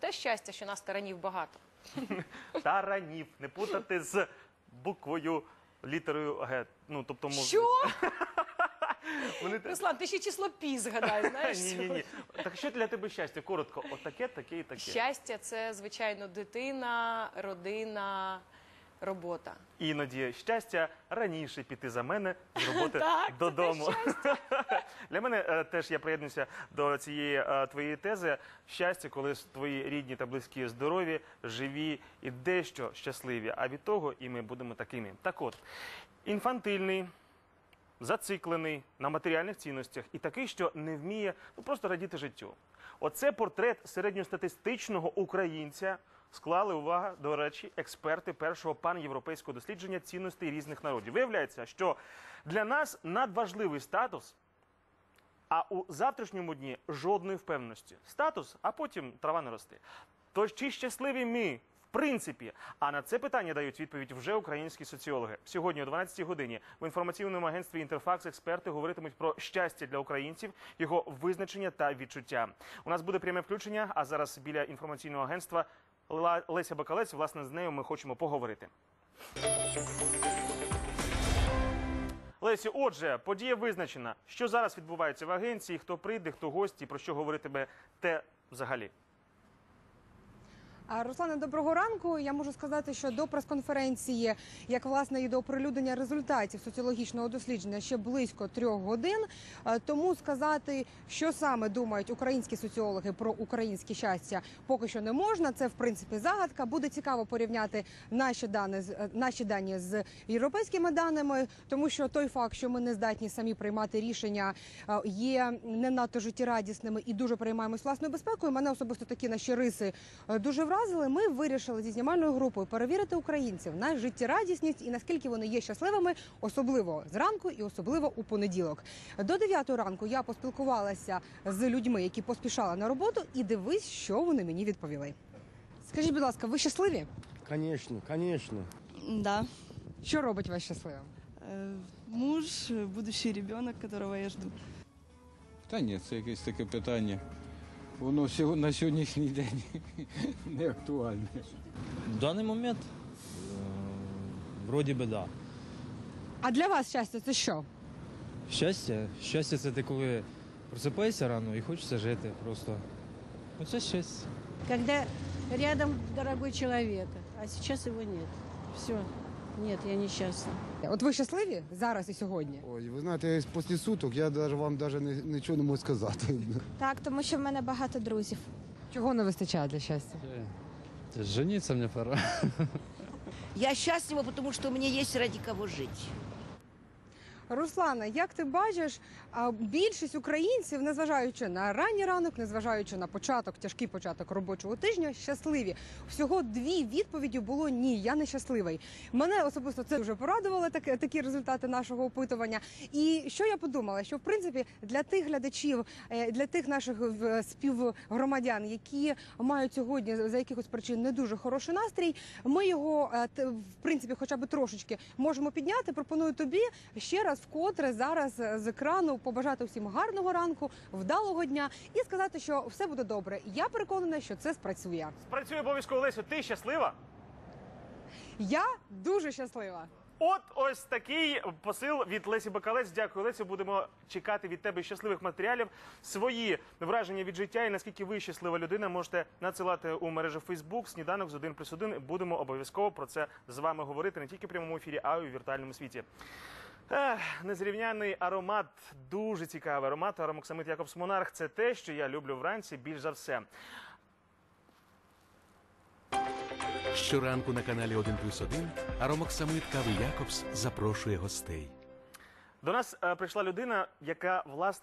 Те щастя, що нас таранів багато. Таранів. Не путати з буквою літерою Г. Ну, тобто, Що? Вони те- Руслан, ти ще число пі згадай, знаєш? Ні, ні, ні. Так що для тебе щастя? Коротко, отаке, таке і таке. Щастя це, звичайно, дитина, родина, робота. Іноді щастя раніше піти за мене з роботи Так, це додому. Для мене е, теж я приєднуюся до цієї е, твоєї тези. Щастя, коли твої рідні та близькі здорові, живі і дещо щасливі. А від того і ми будемо такими. Так от, інфантильний. Зациклений на матеріальних цінностях і такий, що не вміє ну, просто радіти життю. Оце портрет середньостатистичного українця. Склали увага, до речі, експерти першого панєвропейського дослідження цінностей різних народів. Виявляється, що для нас надважливий статус, а у завтрашньому дні жодної впевненості. Статус, а потім трава не росте. Тож чи щасливі ми? В принципі, а на це питання дають відповідь вже українські соціологи. Сьогодні о 12-й годині в інформаційному агентстві Інтерфакс експерти говоритимуть про щастя для українців, його визначення та відчуття. У нас буде пряме включення. А зараз біля інформаційного агентства Леся Бакалець. Власне, з нею ми хочемо поговорити. Лесі, отже, подія визначена. Що зараз відбувається в агенції? Хто прийде, хто гості, про що говоритиме те взагалі? А, Руслане, доброго ранку. Я можу сказати, що до прес-конференції, як власне і до оприлюднення результатів соціологічного дослідження, ще близько трьох годин. Тому сказати, що саме думають українські соціологи про українське щастя, поки що не можна. Це в принципі загадка. Буде цікаво порівняти наші дані е, наші дані з європейськими даними, тому що той факт, що ми не здатні самі приймати рішення, е, є не надто життєрадісними і дуже переймаємось власною безпекою. Мене особисто такі наші риси е, дуже вразили. Ми вирішили зі знімальною групою перевірити українців на життєрадісність і наскільки вони є щасливими, особливо зранку і особливо у понеділок. До 9 ранку я поспілкувалася з людьми, які поспішали на роботу, і дивись, що вони мені відповіли. Скажіть, будь ласка, ви щасливі? Конечно, конечно. Да. Що робить вас щасливим? Э, Муж, будущий ребенок, которого я жду. Та ні, це якесь таке питання. Воно всього на сьогоднішній день не актуальне. В даний момент е, вроді би да. А для вас щастя це що? Щастя. Щастя це ти коли просипаєшся рано і хочеться жити просто. Оце щастя. когда рядом дорогой человек, а сейчас его нет. Все, нет, я несчастна. От ви щасливі зараз і сьогодні? Ой, ви знаєте, після суток я даже вам даже не- нічого не можу сказати. Так, тому що в мене багато друзів. Чого не вистачає для щастя? Жениться мені пора. Я счастлива, потому что у меня есть ради кого жить. Руслана, як ти бачиш, більшість українців, незважаючи на ранній ранок, незважаючи на початок, тяжкий початок робочого тижня, щасливі. Всього дві відповіді було ні, я не щасливий. Мене особисто це дуже порадувало, так, такі результати нашого опитування. І що я подумала, що в принципі для тих глядачів, е, для тих наших співгромадян, які мають сьогодні за якихось причин не дуже хороший настрій, ми його е, в принципі, хоча б трошечки можемо підняти. Пропоную тобі ще раз вкотре зараз е, з екрану побажати всім гарного ранку, вдалого дня і сказати, що все буде добре. Я переконана, що це спрацює. Спрацює обов'язково Лесю. Ти щаслива? Я дуже щаслива. От ось такий посил від Лесі Бакалець. Дякую, Лесю. Будемо чекати від тебе щасливих матеріалів. Свої враження від життя і наскільки ви щаслива людина, можете надсилати у мережу Фейсбук, сніданок з 1 плюс 1. Будемо обов'язково про це з вами говорити не тільки в прямому ефірі, а й у віртуальному світі. Ех, незрівняний аромат, дуже цікавий аромат. Аромоксамит Якобс Монарх це те, що я люблю вранці більш за все. Щоранку на каналі 1 плюс 1 Аромоксамит Кави Якобс запрошує гостей. До нас е, прийшла людина, яка власне.